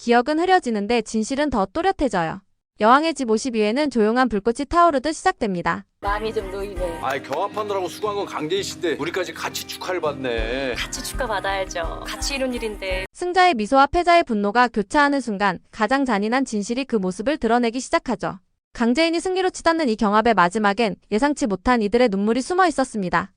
기억은 흐려지는데 진실은 더 또렷해져요. 여왕의 집 52회는 조용한 불꽃이 타오르듯 시작됩니다. 마음이 좀 놓이네. 아이 경합하느라고 수고한 건 강재인 씨인데 우리까지 같이 축하를 받네. 같이 축하 받아야죠. 같이 이룬 일인데 승자의 미소와 패자의 분노가 교차하는 순간 가장 잔인한 진실이 그 모습을 드러내기 시작하죠. 강재인이 승리로 치닫는 이 경합의 마지막엔 예상치 못한 이들의 눈물이 숨어 있었습니다.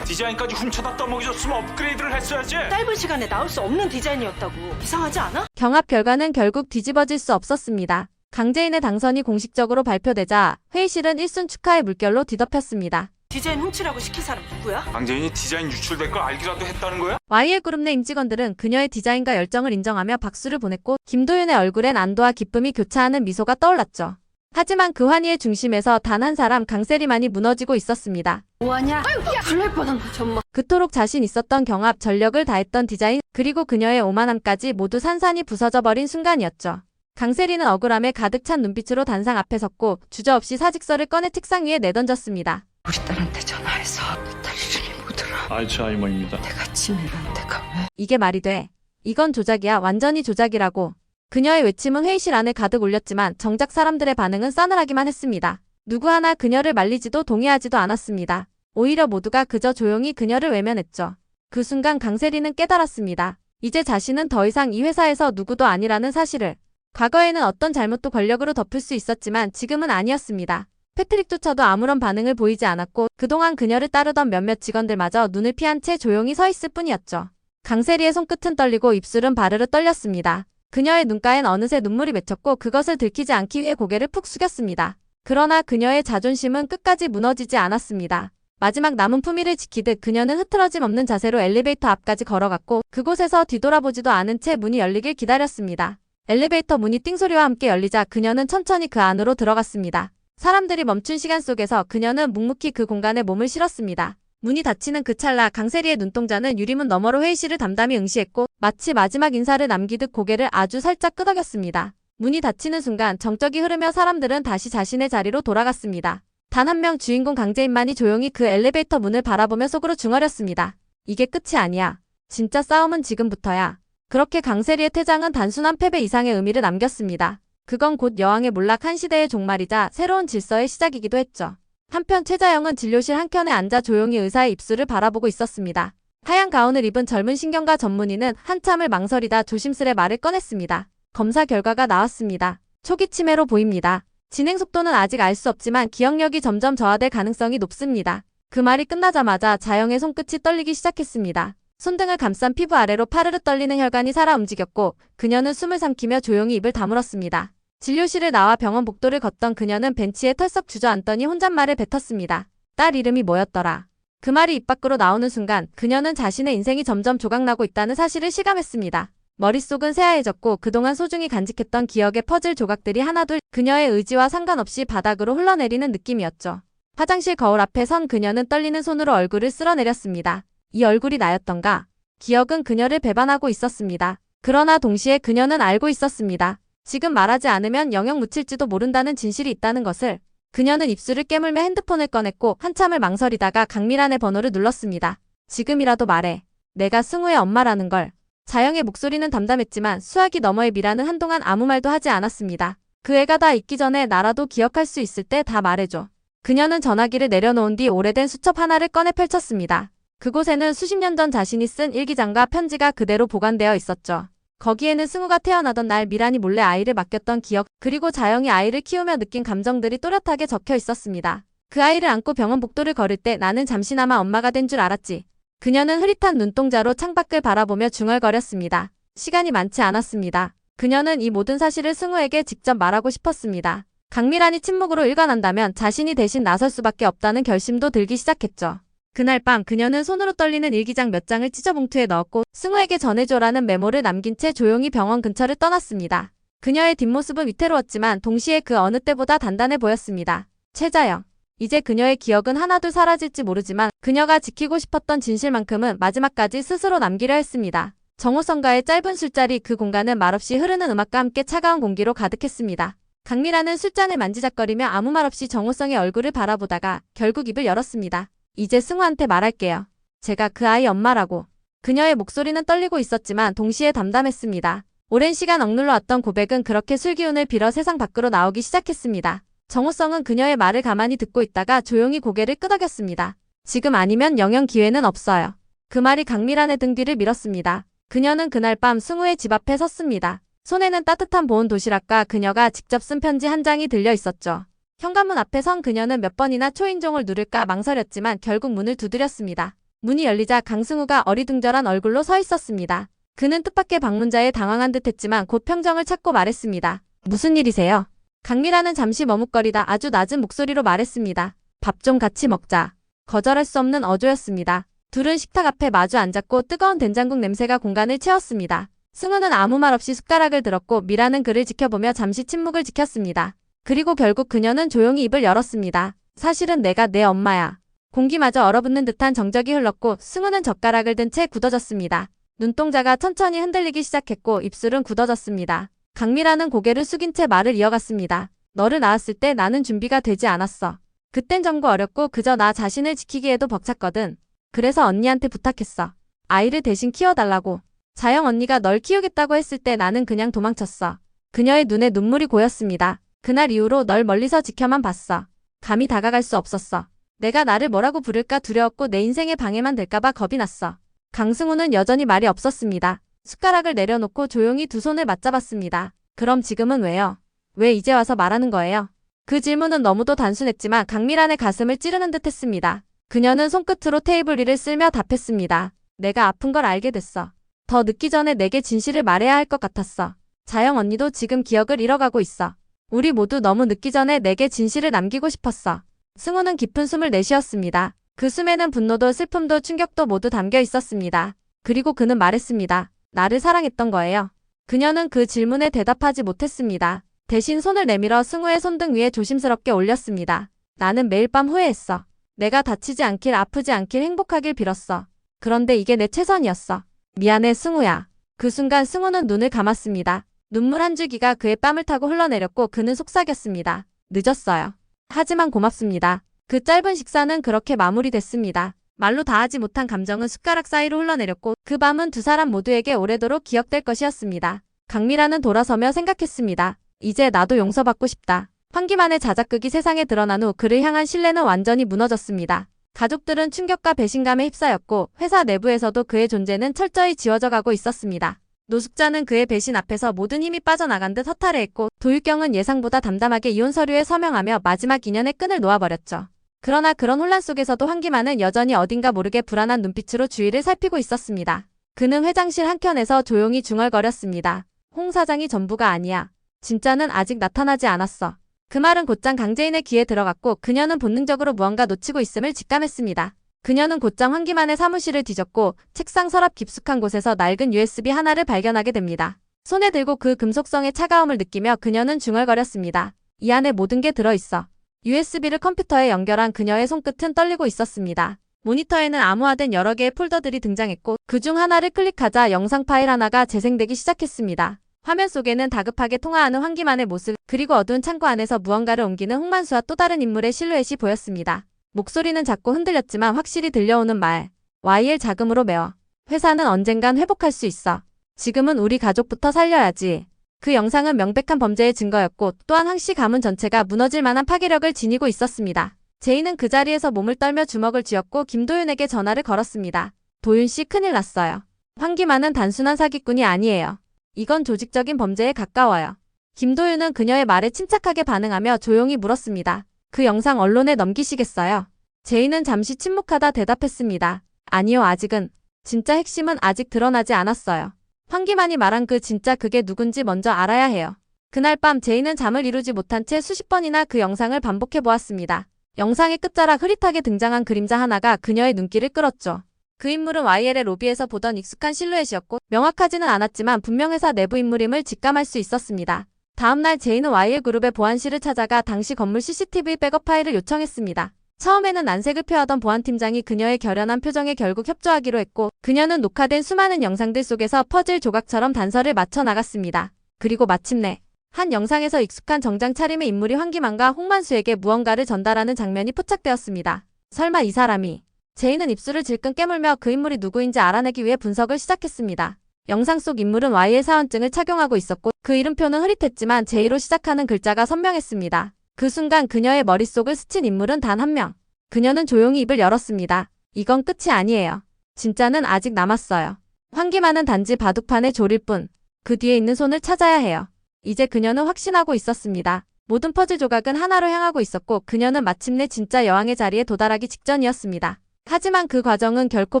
디자인까지 훔쳐다 떠먹여줬으면 업그레이드를 했어야지. 짧은 시간에 나올 수 없는 디자인이었다고. 이상하지 않아? 경합 결과는 결국 뒤집어질 수 없었습니다. 강재인의 당선이 공식적으로 발표되자 회의실은 일순 축하의 물결로 뒤덮였습니다. 디자인 훔치라고 시킨 사람 누구야? 강재인이 디자인 유출될 걸 알기라도 했다는 거야? YL 그룹 내 임직원들은 그녀의 디자인과 열정을 인정하며 박수를 보냈고 김도윤의 얼굴엔 안도와 기쁨이 교차하는 미소가 떠올랐죠. 하지만 그 환희의 중심에서 단 한 사람 강세리만이 무너지고 있었습니다. 뭐하냐? 큰일 뻔한 거 정말. 그토록 자신 있었던 경합, 전력을 다했던 디자인, 그리고 그녀의 오만함까지 모두 산산이 부서져 버린 순간이었죠. 강세리는 억울함에 가득 찬 눈빛으로 단상 앞에 섰고 주저없이 사직서를 꺼내 책상 위에 내던졌습니다. 우리 딸한테 전화해서 내딸 이름이 뭐더라? 알츠하이머입니다. 내가 치매를 내가 왜? 이게 말이 돼. 이건 조작이야. 완전히 조작이라고. 그녀의 외침은 회의실 안에 가득 울렸지만 정작 사람들의 반응은 싸늘하기만 했습니다. 누구 하나 그녀를 말리지도 동의하지도 않았습니다. 오히려 모두가 그저 조용히 그녀를 외면했죠. 그 순간 강세리는 깨달았습니다. 이제 자신은 더 이상 이 회사에서 누구도 아니라는 사실을. 과거에는 어떤 잘못도 권력으로 덮을 수 있었지만 지금은 아니었습니다. 패트릭조차도 아무런 반응을 보이지 않았고 그동안 그녀를 따르던 몇몇 직원들마저 눈을 피한 채 조용히 서 있을 뿐이었죠. 강세리의 손끝은 떨리고 입술은 바르르 떨렸습니다. 그녀의 눈가엔 어느새 눈물이 맺혔고 그것을 들키지 않기 위해 고개를 푹 숙였습니다. 그러나 그녀의 자존심은 끝까지 무너지지 않았습니다. 마지막 남은 품위를 지키듯 그녀는 흐트러짐 없는 자세로 엘리베이터 앞까지 걸어갔고 그곳에서 뒤돌아보지도 않은 채 문이 열리길 기다렸습니다. 엘리베이터 문이 띵소리와 함께 열리자 그녀는 천천히 그 안으로 들어갔습니다. 사람들이 멈춘 시간 속에서 그녀는 묵묵히 그 공간에 몸을 실었습니다. 문이 닫히는 그 찰나 강세리의 눈동자는 유리문 너머로 회의실을 담담히 응시했고 마치 마지막 인사를 남기듯 고개를 아주 살짝 끄덕였습니다. 문이 닫히는 순간 정적이 흐르며 사람들은 다시 자신의 자리로 돌아갔습니다. 단 한 명 주인공 강재인만이 조용히 그 엘리베이터 문을 바라보며 속으로 중얼였습니다. 이게 끝이 아니야. 진짜 싸움은 지금부터야. 그렇게 강세리의 퇴장은 단순한 패배 이상의 의미를 남겼습니다. 그건 곧 여왕의 몰락 한 시대의 종말이자 새로운 질서의 시작이기도 했죠. 한편 최자영은 진료실 한켠에 앉아 조용히 의사의 입술을 바라보고 있었습니다. 하얀 가운을 입은 젊은 신경과 전문의는 한참을 망설이다 조심스레 말을 꺼냈습니다. 검사 결과가 나왔습니다. 초기 치매로 보입니다. 진행 속도는 아직 알 수 없지만 기억력이 점점 저하될 가능성이 높습니다. 그 말이 끝나자마자 자영의 손끝이 떨리기 시작했습니다. 손등을 감싼 피부 아래로 파르르 떨리는 혈관이 살아 움직였고 그녀는 숨을 삼키며 조용히 입을 다물었습니다. 진료실을 나와 병원 복도를 걷던 그녀는 벤치에 털썩 주저앉더니 혼잣말을 뱉었습니다. 딸 이름이 뭐였더라? 그 말이 입 밖으로 나오는 순간 그녀는 자신의 인생이 점점 조각나고 있다는 사실을 실감했습니다. 머릿속은 새하얘졌고 그동안 소중히 간직했던 기억의 퍼즐 조각들이 하나둘 그녀의 의지와 상관없이 바닥으로 흘러내리는 느낌이었죠. 화장실 거울 앞에 선 그녀는 떨리는 손으로 얼굴을 쓸어내렸습니다. 이 얼굴이 나였던가? 기억은 그녀를 배반하고 있었습니다. 그러나 동시에 그녀는 알고 있었습니다. 지금 말하지 않으면 영영 묻힐지도 모른다는 진실이 있다는 것을. 그녀는 입술을 깨물며 핸드폰을 꺼냈고 한참을 망설이다가 강미란의 번호를 눌렀습니다. 지금이라도 말해. 내가 승우의 엄마라는 걸. 자영의 목소리는 담담했지만 수학이 너머의 미라는 한동안 아무 말도 하지 않았습니다. 그 애가 다 있기 전에 나라도 기억할 수 있을 때 다 말해줘. 그녀는 전화기를 내려놓은 뒤 오래된 수첩 하나를 꺼내 펼쳤습니다. 그곳에는 수십 년 전 자신이 쓴 일기장과 편지가 그대로 보관되어 있었죠. 거기에는 승우가 태어나던 날 미란이 몰래 아이를 맡겼던 기억, 그리고 자영이 아이를 키우며 느낀 감정들이 또렷하게 적혀 있었습니다. 그 아이를 안고 병원 복도를 걸을 때 나는 잠시나마 엄마가 된 줄 알았지. 그녀는 흐릿한 눈동자로 창밖을 바라보며 중얼거렸습니다. 시간이 많지 않았습니다. 그녀는 이 모든 사실을 승우에게 직접 말하고 싶었습니다. 강미란이 침묵으로 일관한다면 자신이 대신 나설 수밖에 없다는 결심도 들기 시작했죠. 그날 밤 그녀는 손으로 떨리는 일기장 몇 장을 찢어 봉투에 넣었고 승우에게 전해줘라는 메모를 남긴 채 조용히 병원 근처를 떠났습니다. 그녀의 뒷모습은 위태로웠지만 동시에 그 어느 때보다 단단해 보였습니다. 최자영. 이제 그녀의 기억은 하나둘 사라질지 모르지만 그녀가 지키고 싶었던 진실만큼은 마지막까지 스스로 남기려 했습니다. 정호성가의 짧은 술자리 그 공간은 말없이 흐르는 음악과 함께 차가운 공기로 가득했습니다. 강미라는 술잔을 만지작거리며 아무 말 없이 정호성의 얼굴을 바라보다가 결국 입을 열었습니다. 이제 승우한테 말할게요. 제가 그 아이 엄마라고. 그녀의 목소리는 떨리고 있었지만 동시에 담담했습니다. 오랜 시간 억눌러 왔던 고백은 그렇게 술기운을 빌어 세상 밖으로 나오기 시작했습니다. 정호성은 그녀의 말을 가만히 듣고 있다가 조용히 고개를 끄덕였습니다. 지금 아니면 영영 기회는 없어요. 그 말이 강미란의 등 뒤를 밀었습니다. 그녀는 그날 밤 승우의 집 앞에 섰습니다. 손에는 따뜻한 보온 도시락과 그녀가 직접 쓴 편지 한 장이 들려 있었죠. 현관문 앞에 선 그녀는 몇 번이나 초인종을 누를까 망설였지만 결국 문을 두드렸습니다. 문이 열리자 강승우가 어리둥절한 얼굴로 서 있었습니다. 그는 뜻밖의 방문자에 당황한 듯 했지만 곧 평정을 찾고 말했습니다. 무슨 일이세요? 강미라는 잠시 머뭇거리다 아주 낮은 목소리로 말했습니다. 밥 좀 같이 먹자. 거절할 수 없는 어조였습니다. 둘은 식탁 앞에 마주 앉았고 뜨거운 된장국 냄새가 공간을 채웠습니다. 승우는 아무 말 없이 숟가락을 들었고 미라는 그를 지켜보며 잠시 침묵을 지켰습니다. 그리고 결국 그녀는 조용히 입을 열었습니다. 사실은 내가 내 엄마야. 공기마저 얼어붙는 듯한 정적이 흘렀고 승우는 젓가락을 든 채 굳어졌습니다. 눈동자가 천천히 흔들리기 시작했고 입술은 굳어졌습니다. 강미라는 고개를 숙인 채 말을 이어갔습니다. 너를 낳았을 때 나는 준비가 되지 않았어. 그땐 정보 어렵고 그저 나 자신을 지키기에도 벅찼거든. 그래서 언니한테 부탁했어. 아이를 대신 키워달라고. 자영 언니가 널 키우겠다고 했을 때 나는 그냥 도망쳤어. 그녀의 눈에 눈물이 고였습니다. 그날 이후로 널 멀리서 지켜만 봤어. 감히 다가갈 수 없었어. 내가 나를 뭐라고 부를까 두려웠고 내 인생에 방해만 될까봐 겁이 났어. 강승우는 여전히 말이 없었습니다. 숟가락을 내려놓고 조용히 두 손을 맞잡았습니다. 그럼 지금은 왜요? 왜 이제 와서 말하는 거예요? 그 질문은 너무도 단순했지만 강미란의 가슴을 찌르는 듯 했습니다. 그녀는 손끝으로 테이블 위를 쓸며 답했습니다. 내가 아픈 걸 알게 됐어. 더 늦기 전에 내게 진실을 말해야 할 것 같았어. 자영 언니도 지금 기억을 잃어가고 있어. 우리 모두 너무 늦기 전에 내게 진실을 남기고 싶었어. 승우는 깊은 숨을 내쉬었습니다. 그 숨에는 분노도 슬픔도 충격도 모두 담겨 있었습니다. 그리고 그는 말했습니다. 나를 사랑했던 거예요. 그녀는 그 질문에 대답하지 못했습니다. 대신 손을 내밀어 승우의 손등 위에 조심스럽게 올렸습니다. 나는 매일 밤 후회했어. 내가 다치지 않길 아프지 않길 행복하길 빌었어. 그런데 이게 내 최선이었어. 미안해 승우야. 그 순간 승우는 눈을 감았습니다. 눈물 한 줄기가 그의 뺨을 타고 흘러내렸고 그는 속삭였습니다. 늦었어요. 하지만 고맙습니다. 그 짧은 식사는 그렇게 마무리됐습니다. 말로 다하지 못한 감정은 숟가락 사이로 흘러내렸고 그 밤은 두 사람 모두에게 오래도록 기억될 것이었습니다. 강미라는 돌아서며 생각했습니다. 이제 나도 용서받고 싶다. 환기만의 자작극이 세상에 드러난 후 그를 향한 신뢰는 완전히 무너졌습니다. 가족들은 충격과 배신감에 휩싸였고 회사 내부에서도 그의 존재는 철저히 지워져 가고 있었습니다. 노숙자는 그의 배신 앞에서 모든 힘이 빠져나간 듯 허탈해했고 도율경은 예상보다 담담하게 이혼 서류에 서명하며 마지막 인연의 끈을 놓아버렸죠. 그러나 그런 혼란 속에서도 환기만은 여전히 어딘가 모르게 불안한 눈빛으로 주위를 살피고 있었습니다. 그는 회장실 한켠에서 조용히 중얼거렸습니다. 홍 사장이 전부가 아니야. 진짜는 아직 나타나지 않았어. 그 말은 곧장 강재인의 귀에 들어갔고 그녀는 본능적으로 무언가 놓치고 있음을 직감했습니다. 그녀는 곧장 환기만의 사무실을 뒤졌고 책상 서랍 깊숙한 곳에서 낡은 USB 하나를 발견하게 됩니다. 손에 들고 그 금속성의 차가움을 느끼며 그녀는 중얼거렸습니다. 이 안에 모든 게 들어있어. USB를 컴퓨터에 연결한 그녀의 손끝은 떨리고 있었습니다. 모니터에는 암호화된 여러 개의 폴더들이 등장했고 그 중 하나를 클릭하자 영상 파일 하나가 재생되기 시작했습니다. 화면 속에는 다급하게 통화하는 환기만의 모습 그리고 어두운 창고 안에서 무언가를 옮기는 홍만수와 또 다른 인물의 실루엣이 보였습니다. 목소리는 작고 흔들렸지만 확실히 들려오는 말. YL 자금으로 메워. 회사는 언젠간 회복할 수 있어. 지금은 우리 가족부터 살려야지. 그 영상은 명백한 범죄의 증거였고 또한 황씨 가문 전체가 무너질 만한 파괴력을 지니고 있었습니다. 제이는 그 자리에서 몸을 떨며 주먹을 쥐었고 김도윤에게 전화를 걸었습니다. 도윤 씨 큰일 났어요. 황기만은 단순한 사기꾼이 아니에요. 이건 조직적인 범죄에 가까워요. 김도윤은 그녀의 말에 침착하게 반응하며 조용히 물었습니다. 그 영상 언론에 넘기시겠어요? 제이는 잠시 침묵하다 대답했습니다. 아니요, 아직은. 진짜 핵심은 아직 드러나지 않았어요. 황기만이 말한 그 진짜 그게 누군지 먼저 알아야 해요. 그날 밤 제이는 잠을 이루지 못한 채 수십 번이나 그 영상을 반복해 보았습니다. 영상의 끝자락 흐릿하게 등장한 그림자 하나가 그녀의 눈길을 끌었죠. 그 인물은 YL의 로비에서 보던 익숙한 실루엣이었고 명확하지는 않았지만 분명 회사 내부 인물임을 직감할 수 있었습니다. 다음날 제이는 YL 그룹의 보안실을 찾아가 당시 건물 CCTV 백업 파일을 요청했습니다. 처음에는 난색을 표하던 보안팀장이 그녀의 결연한 표정에 결국 협조하기로 했고 그녀는 녹화된 수많은 영상들 속에서 퍼즐 조각처럼 단서를 맞춰 나갔습니다. 그리고 마침내 한 영상에서 익숙한 정장 차림의 인물이 황기만과 홍만수에게 무언가를 전달하는 장면이 포착되었습니다. 설마 이 사람이 제이는 입술을 질끈 깨물며 그 인물이 누구인지 알아내기 위해 분석을 시작했습니다. 영상 속 인물은 Y의 사원증을 착용하고 있었고 그 이름표는 흐릿했지만 J로 시작하는 글자가 선명했습니다. 그 순간 그녀의 머릿속을 스친 인물은 단 한 명. 그녀는 조용히 입을 열었습니다. 이건 끝이 아니에요. 진짜는 아직 남았어요. 환기만은 단지 바둑판에 조릴 뿐. 그 뒤에 있는 손을 찾아야 해요. 이제 그녀는 확신하고 있었습니다. 모든 퍼즐 조각은 하나로 향하고 있었고 그녀는 마침내 진짜 여왕의 자리에 도달하기 직전이었습니다. 하지만 그 과정은 결코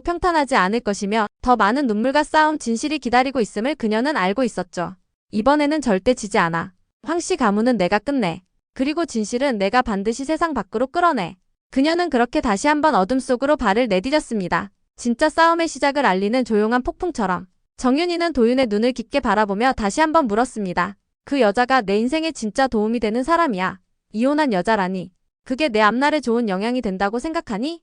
평탄하지 않을 것이며 더 많은 눈물과 싸움 진실이 기다리고 있음을 그녀는 알고 있었죠. 이번에는 절대 지지 않아. 황씨 가문은 내가 끝내. 그리고 진실은 내가 반드시 세상 밖으로 끌어내. 그녀는 그렇게 다시 한번 어둠 속으로 발을 내디뎠습니다. 진짜 싸움의 시작을 알리는 조용한 폭풍처럼. 정윤이는 도윤의 눈을 깊게 바라보며 다시 한번 물었습니다. 그 여자가 내 인생에 진짜 도움이 되는 사람이야. 이혼한 여자라니. 그게 내 앞날에 좋은 영향이 된다고 생각하니?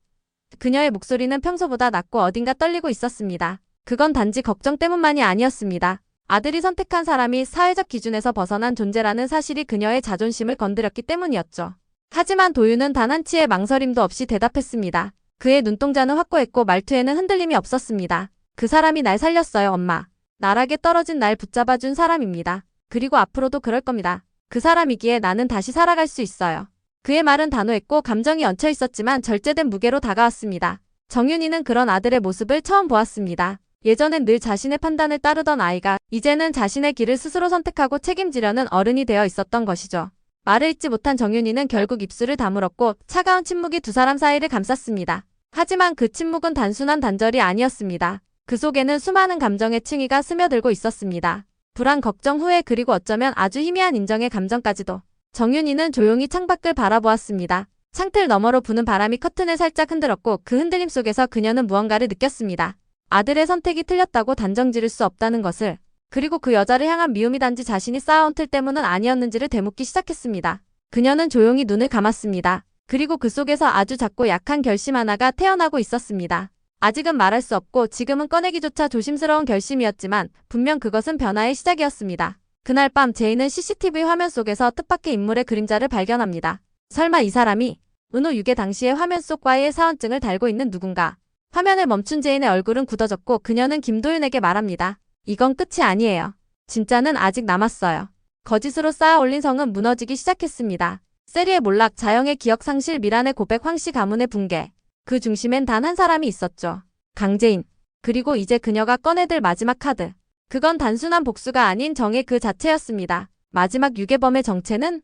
그녀의 목소리는 평소보다 낮고 어딘가 떨리고 있었습니다. 그건 단지 걱정 때문만이 아니었습니다. 아들이 선택한 사람이 사회적 기준에서 벗어난 존재라는 사실이 그녀의 자존심을 건드렸기 때문이었죠. 하지만 도윤은 단 한 치의 망설임도 없이 대답했습니다. 그의 눈동자는 확고했고 말투에는 흔들림이 없었습니다. 그 사람이 날 살렸어요, 엄마. 나락에 떨어진 날 붙잡아준 사람입니다. 그리고 앞으로도 그럴 겁니다. 그 사람이기에 나는 다시 살아갈 수 있어요. 그의 말은 단호했고 감정이 얹혀 있었지만 절제된 무게로 다가왔습니다. 정윤이는 그런 아들의 모습을 처음 보았습니다. 예전엔 늘 자신의 판단을 따르던 아이가 이제는 자신의 길을 스스로 선택하고 책임지려는 어른이 되어 있었던 것이죠. 말을 잇지 못한 정윤이는 결국 입술을 다물었고 차가운 침묵이 두 사람 사이를 감쌌습니다. 하지만 그 침묵은 단순한 단절이 아니었습니다. 그 속에는 수많은 감정의 층위가 스며들고 있었습니다. 불안, 걱정, 후회 그리고 어쩌면 아주 희미한 인정의 감정까지도. 정윤이는 조용히 창밖을 바라보았습니다. 창틀 너머로 부는 바람이 커튼을 살짝 흔들었고 그 흔들림 속에서 그녀는 무언가를 느꼈습니다. 아들의 선택이 틀렸다고 단정 지를 수 없다는 것을 그리고 그 여자를 향한 미움이 단지 자신이 쌓아온 틀 때문은 아니었는지를 되묻기 시작했습니다. 그녀는 조용히 눈을 감았습니다. 그리고 그 속에서 아주 작고 약한 결심 하나가 태어나고 있었습니다. 아직은 말할 수 없고 지금은 꺼내기조차 조심스러운 결심이었지만 분명 그것은 변화의 시작이었습니다. 그날 밤 제이는 CCTV 화면 속에서 뜻밖의 인물의 그림자를 발견합니다. 설마 이 사람이 은호 6의 당시의 화면 속 과의 사원증을 달고 있는 누군가. 화면을 멈춘 제인의 얼굴은 굳어졌고 그녀는 김도윤에게 말합니다. 이건 끝이 아니에요. 진짜는 아직 남았어요. 거짓으로 쌓아 올린 성은 무너지기 시작했습니다. 세리의 몰락, 자영의 기억 상실, 미란의 고백, 황씨 가문의 붕괴. 그 중심엔 단 한 사람이 있었죠. 강재인. 그리고 이제 그녀가 꺼내들 마지막 카드. 그건 단순한 복수가 아닌 정의 그 자체였습니다. 마지막 유괴범의 정체는?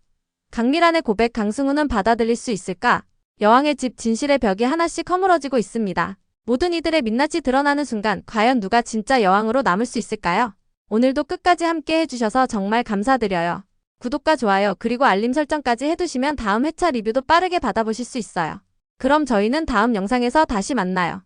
강미란의 고백 강승우는 받아들일 수 있을까? 여왕의 집 진실의 벽이 하나씩 허물어지고 있습니다. 모든 이들의 민낯이 드러나는 순간 과연 누가 진짜 여왕으로 남을 수 있을까요? 오늘도 끝까지 함께 해주셔서 정말 감사드려요. 구독과 좋아요 그리고 알림 설정까지 해두시면 다음 회차 리뷰도 빠르게 받아보실 수 있어요. 그럼 저희는 다음 영상에서 다시 만나요.